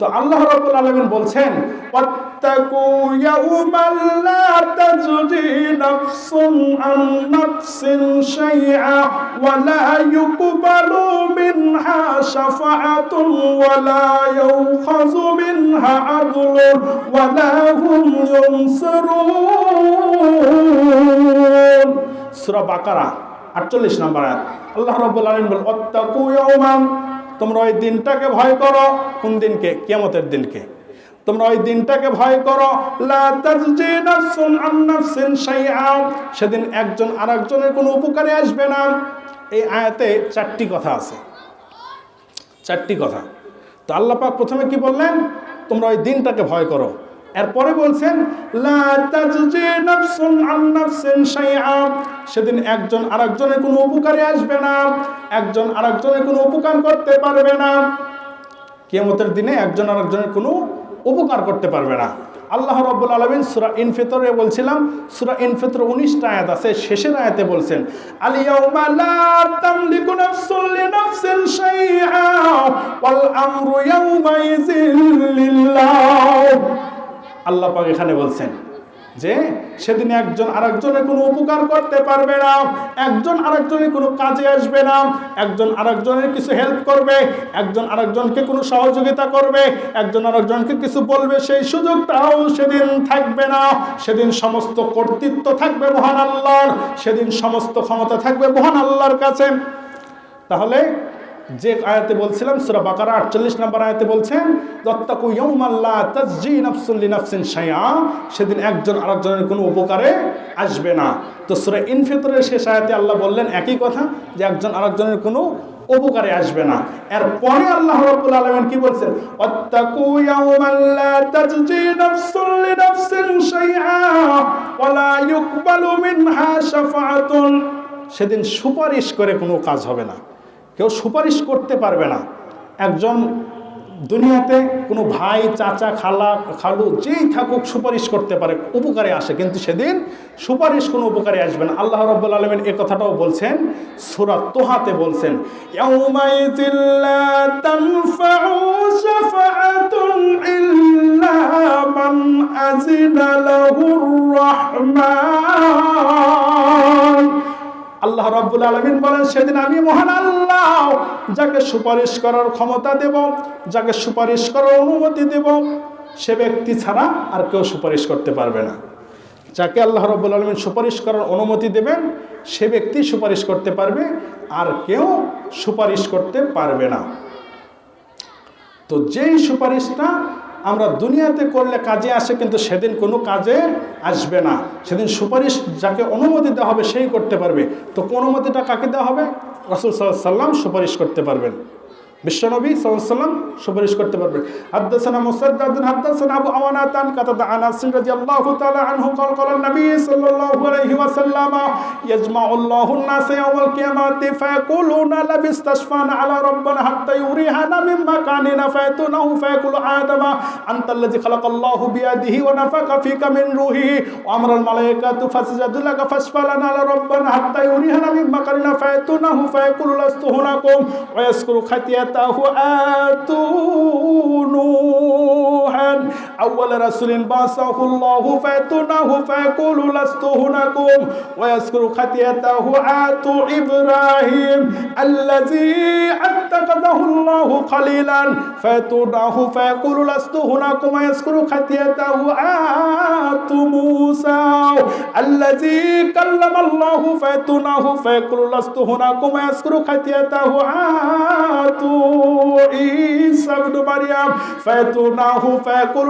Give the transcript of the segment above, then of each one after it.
তো আল্লাহ রাব্বুল আলামিন বলছেন, ওয়াত্তাকু ইয়াউমান লা তাজজি নাফসুন আন নাফসিন শাইআ ওয়া লা ইউকবালু মিনহা শাফাআতুন ওয়া লা ইউখাযু মিনহা আদলুন ওয়া লা হুম ইউনসারুন। সূরা বাকারা 48 নম্বর আয়াত। আল্লাহ রাব্বুল আলামিন বলেন, ওয়াত্তাকু ইয়াউমান তোমরা ওই দিনটাকে ভয় করো। কোন দিনকে? কিয়ামতের দিনকে। তোমরা ওই দিনটাকে ভয় করো। সেদিন একজন আরেকজনের কোনো উপকারে আসবে না। এই আয়াতে চারটি কথা আছে। চারটি কথা। তো আল্লাপাক প্রথমে কি বললেন? তোমরা ওই দিনটাকে ভয় করো। এরপরে বলছেন সেদিন একজন আরেকজনের কোনো উপকারে আসবে না, একজন আরেকজনের কোনো উপকার করতে পারবে না। কেমতের দিনে একজন আরেকজনের কোনো উপকার করতে পারবে না। আল্লাহ রব্বুল আলমিন সুরা ইনফিতরে বলছিলাম, সুরা ইনফিতর উনিশটা আয়াত আছে, শেষের আয়াতে বলছেন আলিয়াউমা আল্লাহ পাক এখানে বলছেন যে সেদিন একজন আরেকজনের কোনো উপকার করতে পারবে না, একজন আরেকজনের কোনো কাজে আসবে না, একজন আরেকজনের কিছু হেল্প করবে, একজন আরেকজনকে কোনো সহযোগিতা করবে, একজন আরেকজনকে কিছু বলবে, সেই সুযোগটাও সেদিন থাকবে না। সেদিন সমস্ত কর্তৃত্ব থাকবে মহান আল্লাহর, সেদিন সমস্ত ক্ষমতা থাকবে মহান আল্লাহর কাছে। তাহলে যে আয়াতে বলছিলাম, সুরা বাকারা আটচল্লিশ নম্বর আয়াতে বলছেন দত্তাকু ইয়ৌমাল্লা তাজি নাফসুল্লি নাফসিন শাইয়া সেদিন একজন আরেকজনের কোনো উপকারে আসবে না। তো সুরা ইনফিতরের শেষ আয়াতে আল্লাহ বললেন একই কথা, যে একজন আরেকজনের কোনো উপকারে আসবে না। এরপরে আল্লাহ রাব্বুল আলামিন কি বলছেন? ওয়াত্তাকু ইয়াওমাল্লা তাজজি নাফসুন লিনাফসিন শাইআ ওয়ালা ইউকবালু মিনহা শাফাআতুন সেদিন সুপারিশ করে কোনো কাজ হবে না। কেউ সুপারিশ করতে পারবে না। একজন দুনিয়াতে কোনো ভাই, চাচা, খালা, খালু যেই থাকুক সুপারিশ করতে পারে, উপকারে আসে। কিন্তু সেদিন সুপারিশ কোনো উপকারে আসবে না। আল্লাহ রব্বুল আলমিন এ কথাটাও বলছেন সুরাত তোহাতে বলছেন মান রাহমান। আল্লাহ রাব্বুল আলমিন বলেন, সেদিন আমি মহান আল্লাহ, যাকে সুপারিশ করার ক্ষমতা দেব, যাকে সুপারিশ করার অনুমতি দেব, সে ব্যক্তি ছাড়া আর কেউ সুপারিশ করতে পারবে না। যাকে আল্লাহ রব্বুল আলমিন সুপারিশ করার অনুমতি দেবেন, সে ব্যক্তি সুপারিশ করতে পারবে, আর কেউ সুপারিশ করতে পারবে না। তো যেই সুপারিশটা আমরা দুনিয়াতে করলে কাজে আসে, কিন্তু সেদিন কোনো কাজে আসবে না। সেদিন সুপারিশ যাকে অনুমতি দেওয়া হবে, সেই করতে পারবে। তো কোন অনুমতিটা কাকে দেওয়া হবে? রাসুল সাল্লাম সুপারিশ করতে পারবেন। বিশ্বনবী সাল্লাম সুপারিশ করতে পারবেন হাদ্দাসানা মুসাদ্দাদুন হাদ্দাসানা আবু আওয়ানাতান কাতাদা আনাস রাদিয়াল্লাহু তাআলা আনহু قال قال النبي صلى الله عليه وسلم يجمع الله الناس يوم القيامة فيقولون لبست اشفانا على ربنا حتى يريحنا من مكاننا فيأتونه فيقول آدم أنت الذي خلق الله بيده ونفخ فيك من روحه وأمر الملائكة فسجدوا لك فاشفع لنا على ربنا حتى يريحنا من مكاننا فيأتونه فيقول لست هناكم ويذكر خطيئته آتوا نوحا আউয়াল রাসূলিন বাসাহুল্লাহু ফাতুনাহু ফাকুলু লাস্তু হুনাকুম ওয়া ইয়াসকুরু খাতিয়াতাহু আতু ইব্রাহিম আল্লাযী আত্তাকাযাহুল্লাহু খালিলান ফাতুনাহু ফাকুলু লাস্তু হুনাকুম ওয়া ইয়াসকুরু খাতিয়াতাহু আতু মুসা আল্লাযী কাল্লামাল্লাহু ফাতুনাহু ফাকুলু লাস্তু হুনাকুম ওয়া ইয়াসকুরু খাতিয়াতাহু আতু ঈসা ইবনে মারইয়াম ফাতুনাহু ফাকুলু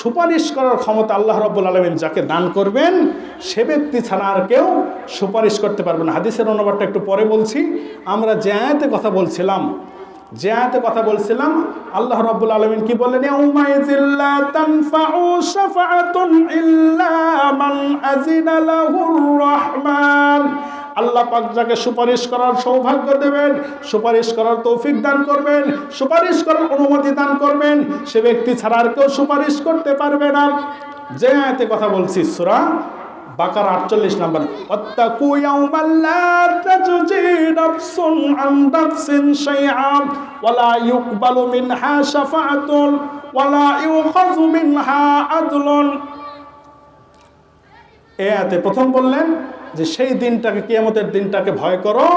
সুপারিশ করার ক্ষমতা আল্লাহ রব্বুল আলমিন যাকে দান করবেন, সে ব্যক্তি ছাড়া আর কেউ সুপারিশ করতে পারবে না। হাদিসের অনুবাদটা একটু পরে বলছি। আমরা যে আয়াতে কথা বলছিলাম, যে আয়াতে কথা বলছিলাম, আল্লাহ রব্বুল আলমিন কি বললেন মান রহমান। আল্লাহ পাক যাকে সুপারিশ করার সৌভাগ্য দেবেন, সুপারিশ করার তৌফিক দান করবেন, সুপারিশ করার অনুমতি দান করবেন সে ব্যক্তি ছাড়া আর কেউ সুপারিশ করতে পারবে না। যে আয়াতে কথা বলছি, সুরা বাকার আটচল্লিশ নম্বর অত্তাকু ইয়াউমান লা তাজজি নাফসুন আন নাফসিন শাইআন ওয়ালা ইউকবালু মিনহা শাফাআতুন ওয়ালা ইউখাযু মিনহা আদলুন। এ আয়াতে প্রথম বললেন যে, সেই দিনটাকে, কিয়ামতের দিনটাকে ভয় করো।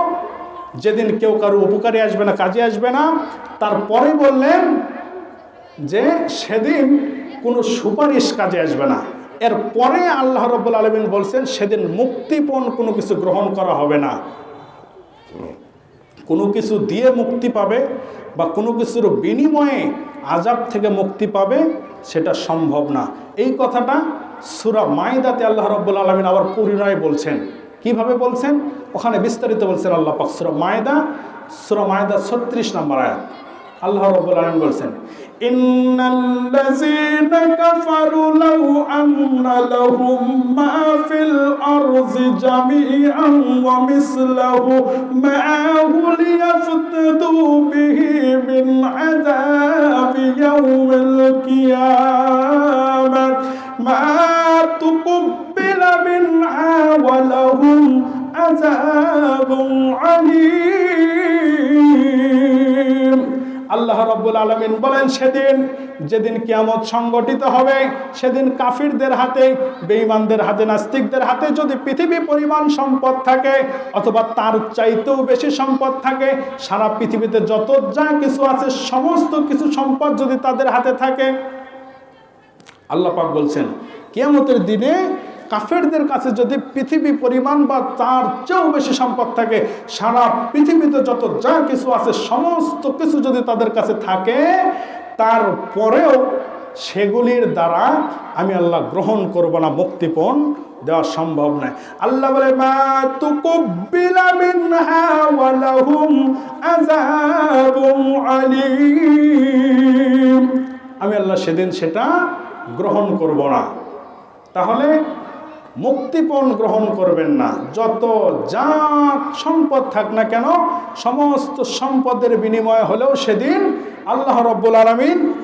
যেদিন কেউ কারও উপকারে আসবে না, কাজে আসবে না। তারপরে বললেন যে সেদিন কোনো সুপারিশ কাজে আসবে না। এর পরে আল্লাহ রব্বুল আলমিন বলছেন, সেদিন মুক্তিপণ কোনো কিছু গ্রহণ করা হবে না। কোনো কিছু দিয়ে মুক্তি পাবে বা কোনো কিছুর বিনিময়ে আজাব থেকে মুক্তি পাবে, সেটা সম্ভব না। এই কথাটা সুরা মাইদাতে আল্লাহ রব্বুল আলমিন আবার পরিণয় বলছেন। কীভাবে বলছেন? ওখানে বিস্তারিত বলছেন আল্লাহ পাক সুরা মায়দা সুরা মায়দা ছত্রিশ নম্বর আয়াত। আল্লাহ রব্বুল আলমিন বলছেন, ইন্নাল্লাযীনা কাফারু লাউ আন্না লাহুম মা ফিল আরজি জামিআন ওয়া মিসলাহু মা'আহু লিয়াফতাদু বিহি মিন আযাবি ইয়াউমিল কিয়ামাহ মা তুকব্বিলা মিনহা ওয়া আযাবুন আলীম। আল্লাহ রব্বুল আলমিন বলেন, সেদিন যেদিন কিয়ামত সংগঠিত হবে, সেদিন কাফিরদের হাতে, বেঈমানদের হাতে, নাস্তিকদের হাতে যদি পৃথিবী পরিমাণ সম্পদ থাকে, অথবা তার চাইতেও বেশি সম্পদ থাকে, সারা পৃথিবীতে যত যা কিছু আছে, সমস্ত কিছু সম্পদ যদি তাদের হাতে থাকে, আল্লাহ পাক বলছেন, কিয়ামতের দিনে কাফেরদের কাছে যদি পৃথিবী পরিমাণ বা তার চেয়েও বেশি সম্পদ থাকে, সারা পৃথিবীতে যত যা কিছু আছে, সমস্ত কিছু যদি তাদের কাছে থাকে, তারপরেও সেগুলির দ্বারা আমি আল্লাহ গ্রহণ করব না, মুক্তিপণ দেওয়া সম্ভব নয়। আল্লাহ বলে, মা আলীম। আমি আল্লাহ সেদিন সেটা গ্রহণ করব না। তাহলে মুক্তিপণ গ্রহণ করবেন না। যত যা সম্পদ থাক না কেন, সমস্ত সম্পদের বিনিময় হলেও সেদিন আল্লাহ রব্বুল আলমিন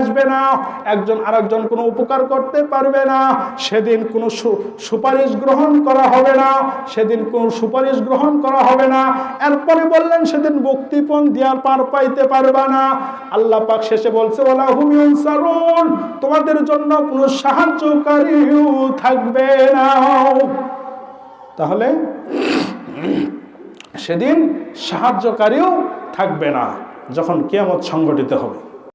আসবে না, একজন আরেকজন কোনো উপকার করতে পারবে না, সেদিন কোনো সুপারিশ গ্রহণ করা হবে না, সেদিন কোনো সুপারিশ গ্রহণ করা হবে না, এরপরে বললেন সেদিন মুক্তিপণ দেওয়ার পার পাইতে পারবে না। আল্লাহ পাক শেষে বলছে ওলা হুমিউন সারুন তোমাদের জন্য কোনো সাহায্যকারীও থাকবে না। তাহলে সেদিন সাহায্যকারীও থাকবে না, যখন কেয়ামত সংগঠিত হবে।